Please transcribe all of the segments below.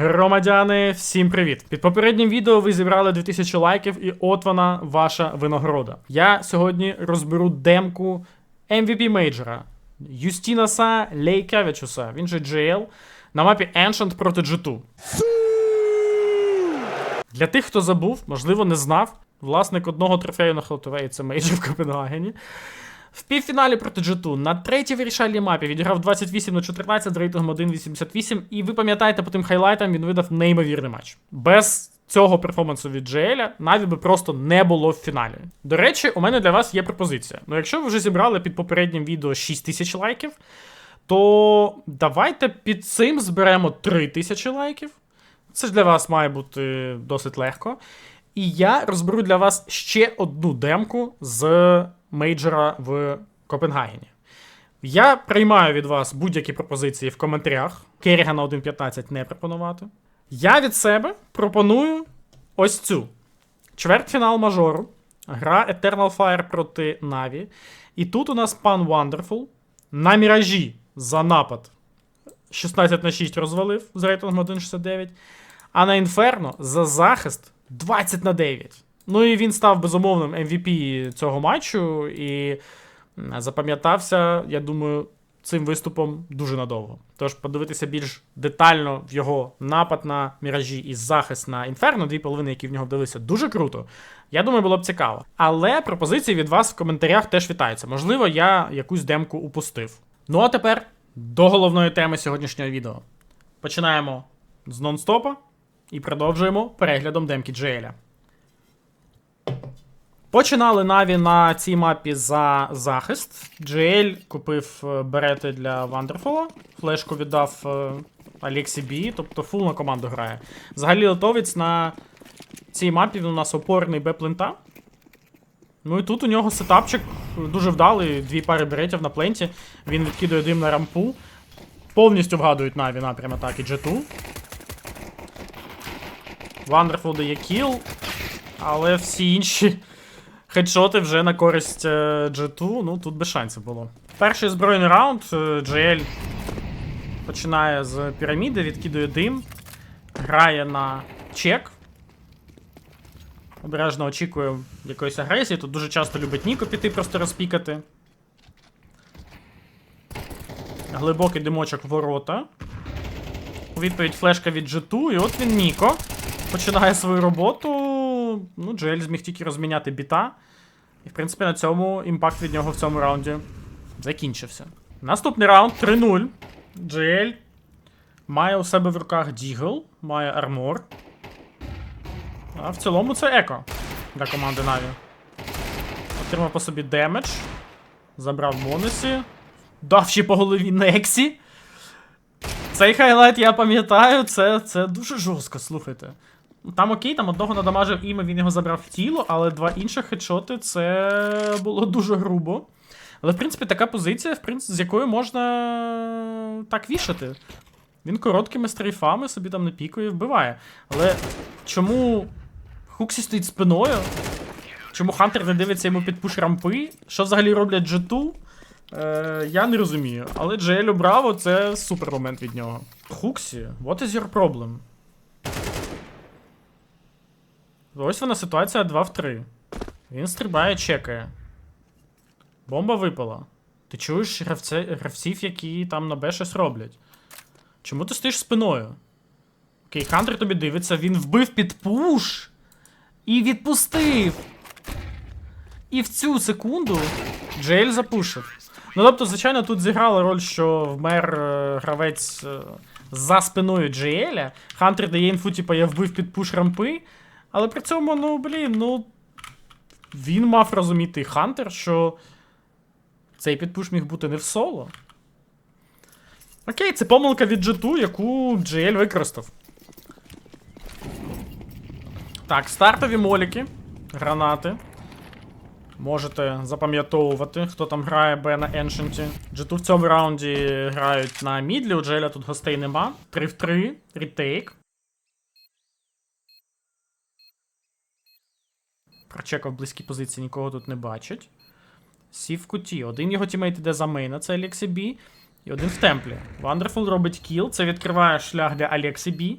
Громадяни, всім привіт! Під попереднім відео ви зібрали 2000 лайків, і от вона, ваша винагорода. Я сьогодні розберу демку MVP мейджора Юстінаса Лейкевичуса, він же GL, на мапі Ancient проти G2. Для тих, хто забув, можливо, не знав, власник одного трофею на Хелтовеї це мейджор в Копенгагені. В півфіналі проти G2 на третій вирішальній мапі відіграв 28 на 14 з рейтингом 1.88. І ви пам'ятаєте по тим хайлайтам, він видав неймовірний матч. Без цього перформансу від GL Наві би просто не було в фіналі. До речі, у мене для вас є пропозиція. Ну, якщо ви вже зібрали під попереднім відео 6 тисяч лайків, то давайте під цим зберемо 3 тисячі лайків. Це ж для вас має бути досить легко. І я розберу для вас ще одну демку з мейджора в Копенгагені. Я приймаю від вас будь-які пропозиції в коментарях. Керіга на 1.15 не пропонувати. Я від себе пропоную ось цю: чвертьфінал мажору. Гра Eternal Fire проти Наві. І тут у нас пан Wonderful на міражі за напад 16 на 6 розвалив з рейтингом 1.69. А на Інферно за захист 20 на 9. Ну і він став безумовним MVP цього матчу і запам'ятався, я думаю, цим виступом дуже надовго. Тож подивитися більш детально в його напад на міражі і захист на Інферно, дві половини, які в нього вдалися, дуже круто. Я думаю, було б цікаво. Але пропозиції від вас в коментарях теж вітаються. Можливо, я якусь демку упустив. Ну а тепер до головної теми сьогоднішнього відео. Починаємо з нон-стопа і продовжуємо переглядом демки Джееля. Починали Наві на цій мапі за захист. GL купив е, берети для Вандерфола, флешку віддав е, Алексі Бі, тобто фул на команду грає. Взагалі литовець на цій мапі він у нас опорний Б-плента. Ну і тут у нього сетапчик дуже вдалий, дві пари беретів на пленті. Він відкидує дим на рампу. Повністю вгадують Наві напрям атаки G2. Вандерфул дає кіл, але всі інші хедшоти вже на користь е, G2, ну тут без шансів було. Перший збройний раунд е, GL починає з піраміди, відкидує дим, грає на чек. Обережно очікує якоїсь агресії. Тут дуже часто любить Ніко піти просто розпікати. Глибокий димочок ворота. У відповідь флешка від G2, і от він Ніко. Починає свою роботу. Ну, Джель зміг тільки розміняти біта. І, в принципі, на цьому імпакт від нього в цьому раунді закінчився. Наступний раунд 3-0. GL має у себе в руках Дігл, має армор. А в цілому це еко для команди Наві. Отримав по собі демедж. Забрав Монесі. Дав ще по голові Нексі. Цей хайлайт я пам'ятаю, це, це дуже жорстко, слухайте. Там окей, там одного надамажив іме, він його забрав в тіло, але два інших хедшоти це було дуже грубо. Але, в принципі, така позиція, в принципі, з якою можна так вішати. Він короткими стрейфами собі там не пікує, вбиває. Але чому Хуксі стоїть спиною? Чому Хантер не дивиться йому під пуш рампи? Що взагалі роблять G2? Е, я не розумію. Але Джеелю Браво це супер момент від нього. Хуксі, what is your problem? Ось вона ситуація 2 в 3. Він стрибає, чекає. Бомба випала. Ти чуєш гравце, гравців, які там на Б щось роблять. Чому ти стоїш спиною? Окей, Хантер тобі дивиться, він вбив під пуш і відпустив. І в цю секунду Джейль запушив. Ну тобто, звичайно, тут зіграла роль, що вмер е, гравець е, за спиною Джееля. Хантер дає інфу, типу, я вбив під пуш рампи. Але при цьому, ну, блін, ну. Він мав розуміти Хантер, що цей підпуш міг бути не в соло. Окей, це помилка від G2, яку GL використав. Так, стартові моліки, гранати. Можете запам'ятовувати, хто там грає Б на Еншенті. G2 в цьому раунді грають на мідлі, у GL тут гостей нема. 3 в 3, ретейк. Прочекав близькі позиції, нікого тут не бачить. Сів в куті. Один його тімейт іде за мейна, це Алексі Бі. І один в темплі. Вандерфул робить кіл. Це відкриває шлях для Алексі Бі.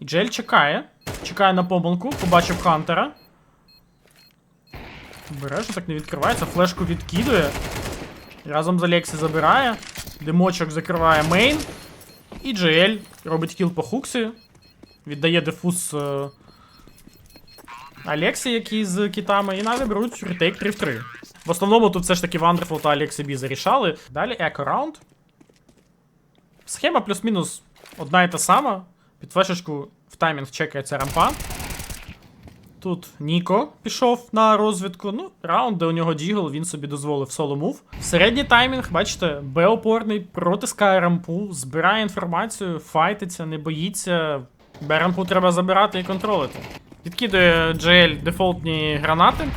І Джель чекає. Чекає на помилку, побачив Хантера. Обережно так не відкривається, флешку відкидує. Разом з Алексі забирає. Димочок закриває мейн. І GL робить кіл по хуксі. Віддає дефуз е, Алексі, який з кітами, і навіть беруть ретейк 3 в 3. В основному тут все ж таки Wonderful та Алексі Бі зарішали. Далі Еко раунд. Схема плюс-мінус одна і та сама. Під флешечку в таймінг чекається рампа. Тут Ніко пішов на розвідку. Ну, раунд, де у нього дігл, він собі дозволив соло мув. Середній таймінг, бачите, Б-опорний протискає рампу, збирає інформацію, файтиться, не боїться. Б рампу треба забирати і контролити. Відкидує GL дефолтні гранати,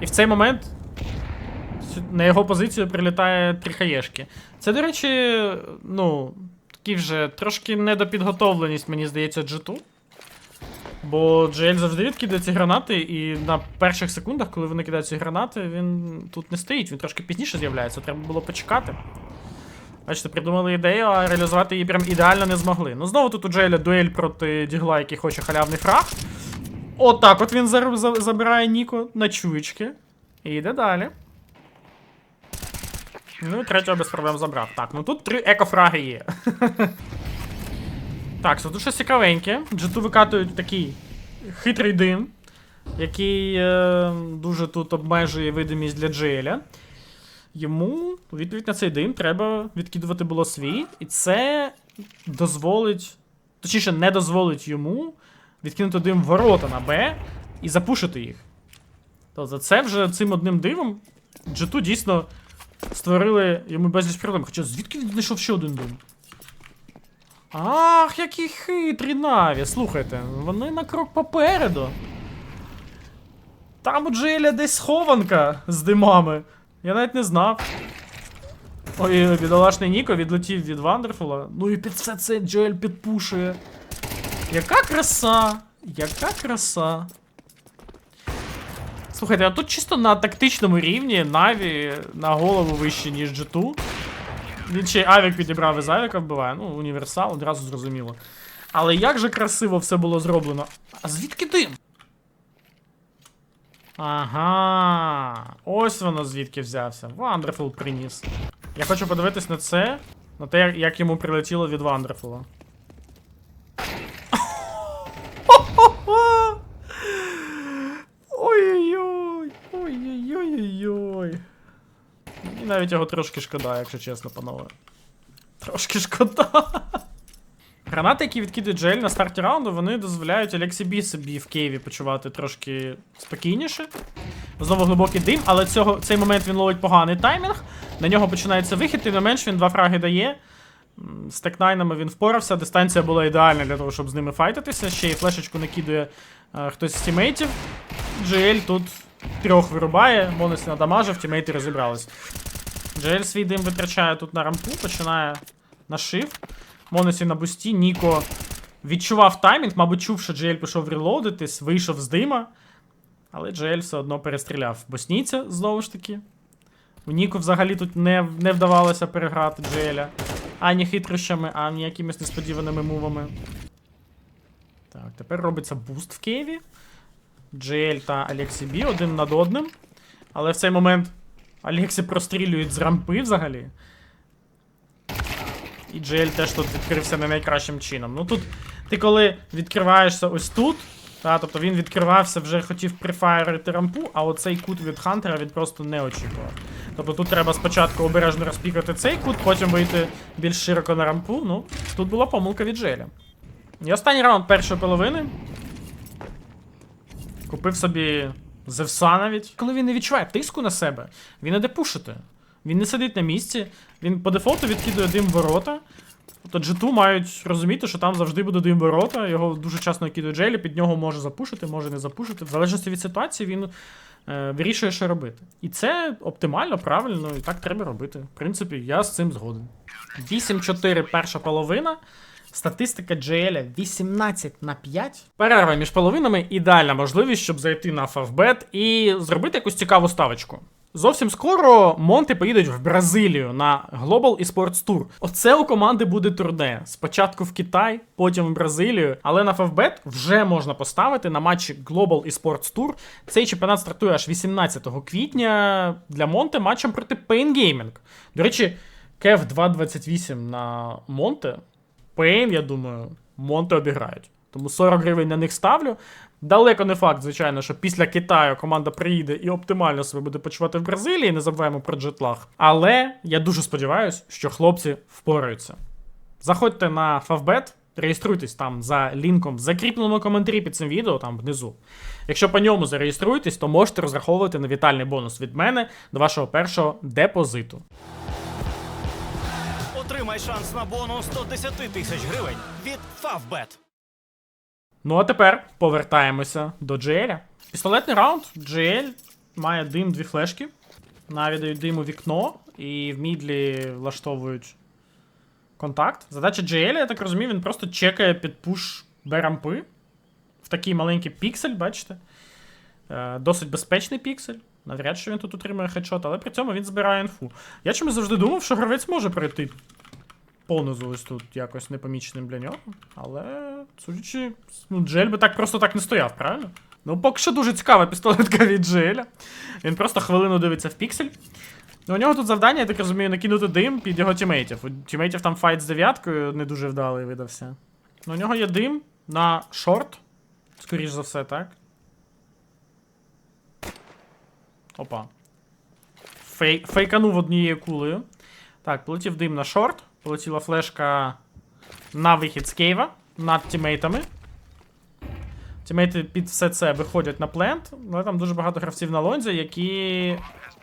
і в цей момент на його позицію прилітає три хаєшки. Це, до речі, ну, такий вже трошки недопідготовленість, мені здається, G2. Бо GL завжди відкидає ці гранати, і на перших секундах, коли вони кидають ці гранати, він тут не стоїть, він трошки пізніше з'являється, треба було почекати. Бачите, придумали ідею, а реалізувати її прям ідеально не змогли. Ну знову тут у Джеля дуель проти Дігла, який хоче халявний фраг. Отак от він забирає Ніко на чуєчки. І йде далі. Ну і третього без проблем забрав. Так, ну тут три екофраги є. Так, тут щось цікавеньке. G2 викатують такий хитрий дим, який е, дуже тут обмежує видимість для Джеля. Йому відповідь на цей дим треба відкидувати було свій, і це дозволить, точніше, не дозволить йому відкинути дим ворота на Б і запушити їх. Тобто це вже цим одним дивом G2 дійсно створили йому безліч проблем. Хоча звідки він знайшов ще один дим? Ах, які хитрі наві. Слухайте, вони на крок попереду. Там у Джеля десь схованка з димами. Я навіть не знав. Ой, бідолашний Ніко відлетів від Вандерфула. Ну і під все це Джоель підпушує. Яка краса! Яка краса. Слухайте, а тут чисто на тактичному рівні Наві на голову вище, ніж G2. Він ще авік підібрав із авіка вбиває. Ну, універсал, одразу зрозуміло. Але як же красиво все було зроблено. А звідки дим? Ага. Ось воно звідки взявся. Вандерфул приніс. Я хочу подивитись на це. На те, як- йому прилетіло від Вандерфула. Навіть його трошки шкода, якщо чесно, панове. Трошки шкода. Гранати, які відкидує Джель на старті раунду, вони дозволяють Алексі Бі собі в Києві почувати трошки спокійніше. Знову глибокий дим, але цього, цей момент він ловить поганий таймінг. На нього починається вихід, тим не менш він два фраги дає. З текнайнами він впорався, дистанція була ідеальна для того, щоб з ними файтитися. Ще й флешечку накидує е, хтось з тімейтів. GL тут трьох вирубає, Монес надамажив, тімейти розібрались. GL свій дим витрачає тут на рампу, починає нашив. Монесі на бусті, Ніко відчував таймінг, мабуть, чув, що GL пішов релоудитись, вийшов з дима. Але GL все одно перестріляв боснійця знову ж таки. У Ніку взагалі тут не, не вдавалося переграти GL. Ані хитрощами, ані якимись несподіваними мувами. Так, тепер робиться буст в Києві. GL та Алексі Бі один над одним. Але в цей момент Алексі прострілюють з рампи взагалі. І GL теж тут відкрився не найкращим чином. Ну тут ти коли відкриваєшся ось тут, та, тобто він відкривався, вже хотів прифайрити рампу, а оцей кут від Хантера він просто не очікував. Тобто тут треба спочатку обережно розпікати цей кут, потім вийти більш широко на рампу. Ну, тут була помилка від Джеля. І останній раунд першої половини. Купив собі Зевса навіть. Коли він не відчуває тиску на себе, він іде пушити. Він не сидить на місці, він по дефолту відкидує дим ворота. Тобто G2 мають розуміти, що там завжди буде дим ворота, його дуже часто накидує Джелі, під нього може запушити, може не запушити. В залежності від ситуації він е, вирішує, що робити. І це оптимально, правильно, і так треба робити. В принципі, я з цим згоден. 8-4 перша половина. Статистика GL 18 на 5. Перерва між половинами ідеальна можливість, щоб зайти на фавбет і зробити якусь цікаву ставочку. Зовсім скоро Монти поїдуть в Бразилію на Global Esports Tour. Оце у команди буде турне. Спочатку в Китай, потім в Бразилію. Але на Favbet вже можна поставити на матчі Global Esports Tour. Цей чемпіонат стартує аж 18 квітня для Монте матчем проти Pain Gaming. До речі, Кев 2.28 на Монте. Pain, я думаю, Монте обіграють. Тому 40 гривень на них ставлю. Далеко не факт, звичайно, що після Китаю команда приїде і оптимально себе буде почувати в Бразилії, не забуваємо про джетлаг. Але я дуже сподіваюся, що хлопці впораються. Заходьте на Favbet, реєструйтесь там за лінком в закріпленому коментарі під цим відео, там внизу. Якщо по ньому зареєструєтесь, то можете розраховувати на вітальний бонус від мене до вашого першого депозиту. Отримай шанс на бонус 110 тисяч гривень від Favbet. Ну а тепер повертаємося до GL. Пістолетний раунд. GL має дим дві флешки. Навідають дим у вікно і в мідлі влаштовують контакт. Задача GL, я так розумію, він просто чекає під пуш Б-рампи. В такий маленький піксель, бачите? Е, досить безпечний піксель. Навряд чи він тут отримує хедшот, але при цьому він збирає інфу. Я чомусь завжди думав, що гравець може пройти понизу ось тут якось непоміченим для нього. Але, судячи, ну, Джель би так просто так не стояв, правильно? Ну, поки що дуже цікава пістолетка від Джеля. Він просто хвилину дивиться в піксель. Ну, у нього тут завдання, я так розумію, накинути дим під його тімейтів. У тімейтів там файт з дев'яткою не дуже вдалий видався. Ну, у нього є дим на шорт. Скоріш за все, так. Опа. Фей... Фейканув однією кулею. Так, полетів дим на шорт. Полетіла флешка на вихід з Кейва над тімейтами. Тімейти під все це виходять на плент, але там дуже багато гравців на лонзі, які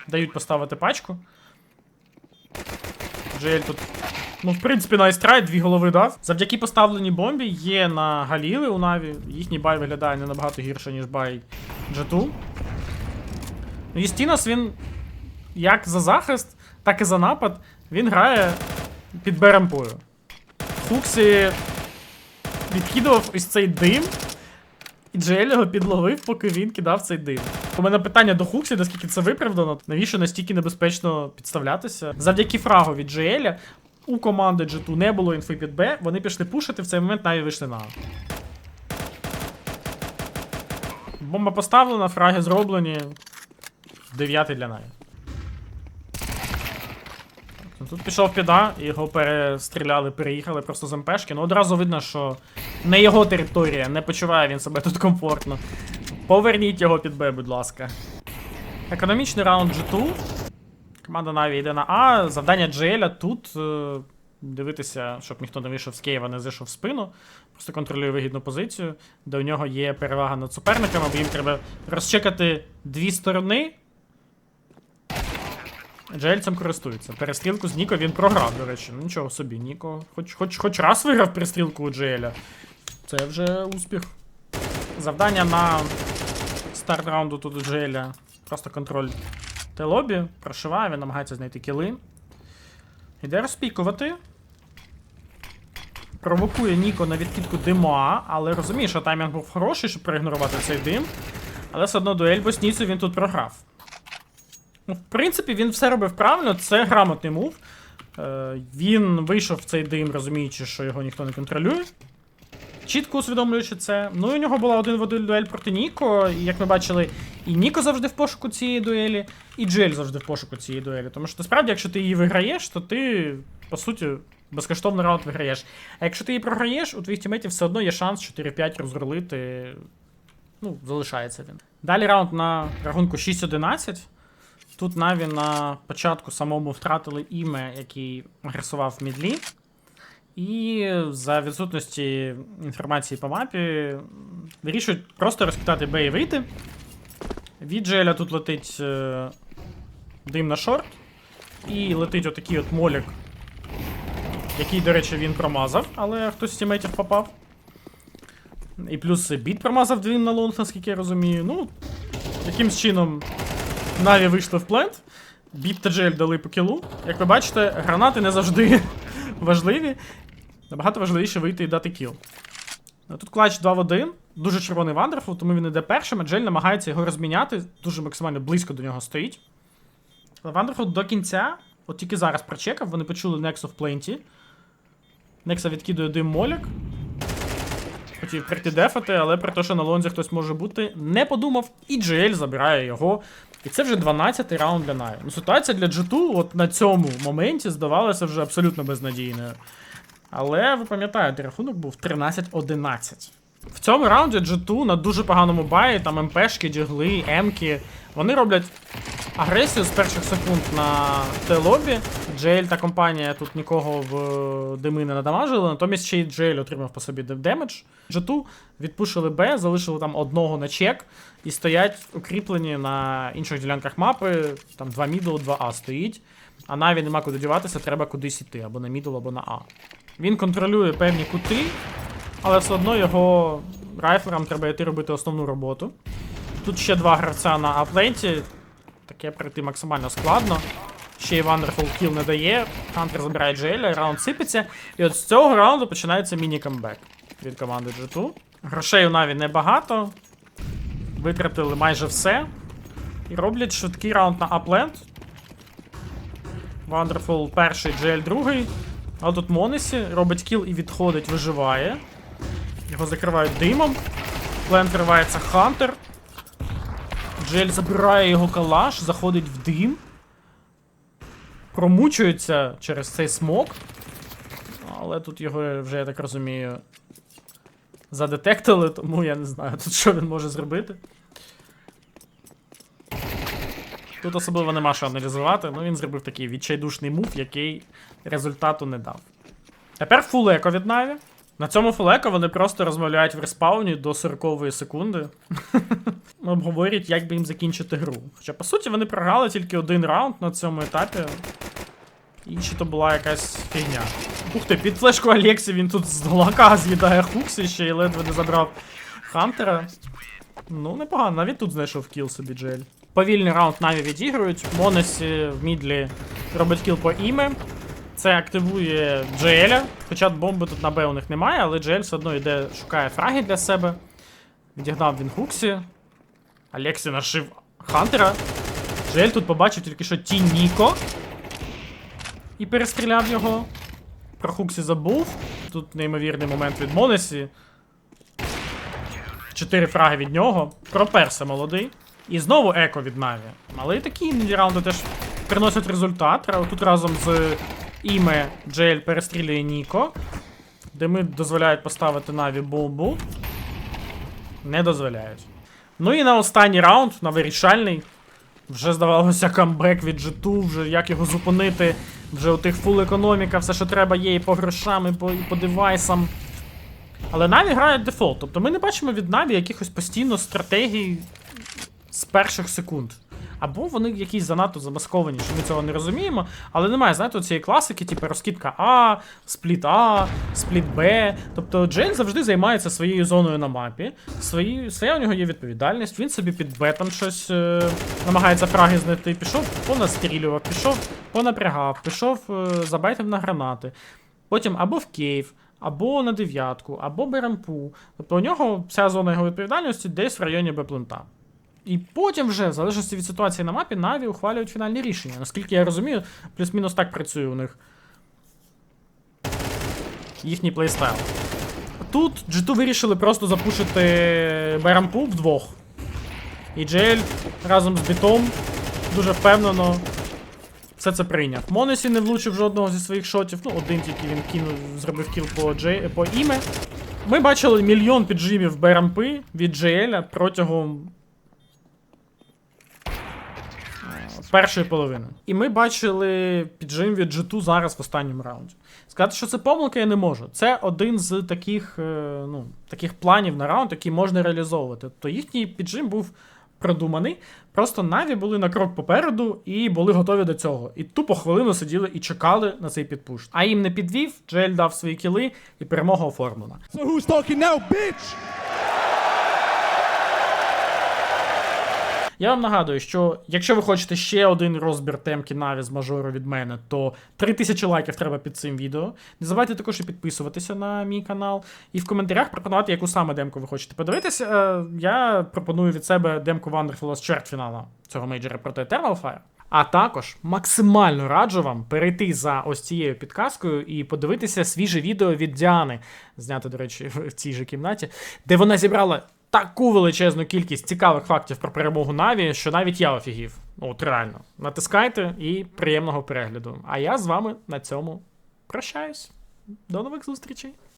дають поставити пачку. Джель тут. Ну, в принципі, найстрайт, дві голови дав. Завдяки поставленій бомбі є на Галіли у Наві. Їхній бай виглядає не набагато гірше, ніж бай Джету. Ну, Юстінос, він як за захист, так і за напад. Він грає під беремпою. Фуксі відкидував ось цей дим, і Джель його підловив, поки він кидав цей дим. У мене питання до Хуксі, наскільки це виправдано, навіщо настільки небезпечно підставлятися? Завдяки фрагу від Джееля у команди G2 не було інфи під Б, вони пішли пушити, в цей момент навіть вийшли на Бомба поставлена, фраги зроблені. Дев'ятий для Наві. Ну, Тут пішов піда, його перестріляли, переїхали просто з МПшки. Ну одразу видно, що не його територія, не почуває він себе тут комфортно. Поверніть його під Б, будь ласка. Економічний раунд G2. Команда Наві йде на А. Завдання Джеля тут е, дивитися, щоб ніхто не вийшов з Києва, не зайшов в спину. Просто контролює вигідну позицію, де у нього є перевага над суперниками, бо їм треба розчекати дві сторони. Джель цим користується. Перестрілку з Ніко він програв, до речі. Ну нічого собі, Ніко. Хоч, хоч, хоч раз виграв перестрілку у Джеля. Це вже успіх. Завдання на старт раунду тут у Джеля. Просто контроль Т-лобі. Прошиває, він намагається знайти кіли. Іде розпікувати. Провокує Ніко на відкидку дима, але розуміє, що таймінг був хороший, щоб проігнорувати цей дим. Але все одно дуель босніцю він тут програв. Ну, в принципі, він все робив правильно, це грамотний мув. Е, він вийшов в цей дим, розуміючи, що його ніхто не контролює. Чітко усвідомлюючи це. Ну і у нього була один в один дуель проти Ніко. І як ми бачили, і Ніко завжди в пошуку цієї дуелі, і Джель завжди в пошуку цієї дуелі. Тому що насправді, якщо ти її виграєш, то ти, по суті, безкоштовний раунд виграєш. А якщо ти її програєш, у твоїх тіметів все одно є шанс 4-5 розрулити. Ну, залишається він. Далі раунд на рахунку 6-11. Тут Наві на початку самому втратили іме, який агресував мідлі. І за відсутності інформації по мапі вирішують просто розкидати Б і вийти. Від Джеля тут летить е, дим на шорт. І летить отакий от молік, який, до речі, він промазав, але хтось з тімейтів попав. І плюс біт промазав двін на лонг, наскільки я розумію. Ну, якимсь чином Наві вийшли в плент. Біт та Джель дали по кілу. Як ви бачите, гранати не завжди важливі. Набагато важливіше вийти і дати кіл. Ну, Тут клач 2 в 1. Дуже червоний вандерфул, тому він іде першим, а Джель намагається його розміняти. Дуже максимально близько до нього стоїть. Вандерфул до кінця, от тільки зараз прочекав, вони почули Nexo в пленті. Некса відкидує дим моляк. Хотів прийти дефати, але при те, що на лонзі хтось може бути, не подумав, і GL забирає його. І це вже 12-й раунд для Наві. Ну, ситуація для G2 от на цьому моменті здавалася вже абсолютно безнадійною. Але ви пам'ятаєте, рахунок був 13-11. В цьому раунді G2 на дуже поганому баї, там МПшки, дігли, Емки. Вони роблять агресію з перших секунд на Т-лобі. JL та компанія тут нікого в дими не надамажили, натомість ще й JL отримав по собі демедж. G2 відпушили Б, залишили там одного на чек і стоять укріплені на інших ділянках мапи. Там 2 мідл, 2 А стоїть. А Наві нема куди діватися, треба кудись іти, або на мідл, або на А. Він контролює певні кути, але все одно його райферам треба йти робити основну роботу. Тут ще два гравця на апленті. Таке пройти максимально складно. Ще й Wonderful Kill не дає. Хантер забирає Джеля, раунд сипеться. І от з цього раунду починається міні-камбек від команди G2. Грошей у Наві небагато. Витратили майже все. І роблять швидкий раунд на апленд. Wonderful перший, GL другий. А тут Монесі робить кіл і відходить, виживає. Його закривають димом. Плен тривається Хантер. Джель забирає його калаш, заходить в дим. Промучується через цей смок. Але тут його вже, я так розумію, задетектили, тому я не знаю тут що він може зробити. Тут особливо нема що аналізувати, ну він зробив такий відчайдушний мув, який результату не дав. Тепер фулеко від Наві. На цьому фулеко вони просто розмовляють в респауні до 40 секунди. Обговорюють, як би їм закінчити гру. Хоча, по суті, вони програли тільки один раунд на цьому етапі. Інші то була якась фігня. Ух ти, під флешку Алексі він тут з лака з'їдає Хуксі ще й ледве не забрав Хантера. Ну, непогано, навіть тут знайшов кіл собі Джель. Повільний раунд Наві відігрують. Монесі в мідлі робить кіл по іме. Це активує Джеля. Хоча бомби тут на Б у них немає, але Джель все одно йде, шукає фраги для себе. Відігнав він Хуксі. Алексі нашив Хантера. Джель тут побачив тільки що Ті Ніко. І перестріляв його. Про Хуксі забув. Тут неймовірний момент від Монесі. Чотири фраги від нього. Проперся молодий. І знову еко від Наві. Але і такі раунди теж приносять результат. Тут разом з Іме Джель перестрілює Ніко. Де ми дозволяють поставити Наві бомбу. Не дозволяють. Ну і на останній раунд, на вирішальний. Вже здавалося камбек від G2, вже як його зупинити. Вже у тих фул економіка, все, що треба, є і по грошам, і по, і по девайсам. Але Наві грають дефолт. Тобто ми не бачимо від Наві якихось постійно стратегій з перших секунд. Або вони якісь занадто замасковані, що ми цього не розуміємо. Але немає, знаєте, цієї класики, типу розкидка А, спліт А, спліт Б. Тобто Джейн завжди займається своєю зоною на мапі. Свої, своя у нього є відповідальність. Він собі під Б там щось е, намагається фраги знайти. Пішов, понастрілював, пішов, понапрягав, пішов, е, забайтив на гранати. Потім або в Київ, або на дев'ятку, або Беремпу. Тобто у нього вся зона його відповідальності десь в районі Б-плента. І потім вже, в залежності від ситуації на мапі, Наві ухвалюють фінальні рішення. Наскільки я розумію, плюс-мінус так працює у них їхній плейстайл. Тут G2 вирішили просто запушити Берампу вдвох. І Джель разом з бітом дуже впевнено все це прийняв. Монесі не влучив жодного зі своїх шотів. Ну, один тільки він кинув, зробив кіл по, Джей, по іме. Ми бачили мільйон піджимів Берампи від Джеля протягом першої половини. І ми бачили піджим від G2 зараз в останньому раунді. Сказати, що це помилка, я не можу. Це один з таких, е, ну, таких планів на раунд, які можна реалізовувати. Тобто їхній піджим був продуманий. Просто Наві були на крок попереду і були готові до цього. І тупо хвилину сиділи і чекали на цей підпуш. А їм не підвів, Джель дав свої кіли, і перемога оформлена. So who's talking now, bitch? Я вам нагадую, що якщо ви хочете ще один розбір темки Наві з мажору від мене, то 3000 лайків треба під цим відео. Не забувайте також і підписуватися на мій канал. І в коментарях пропонувати, яку саме демку ви хочете подивитися. Е, Я пропоную від себе демку Wonderful з чвертьфінала цього мейджора проти Eternal Fire. А також максимально раджу вам перейти за ось цією підказкою і подивитися свіже відео від Діани, знято, до речі, в цій же кімнаті, де вона зібрала таку величезну кількість цікавих фактів про перемогу Наві, що навіть я офігів. Ну, От реально. Натискайте і приємного перегляду. А я з вами на цьому прощаюсь. До нових зустрічей!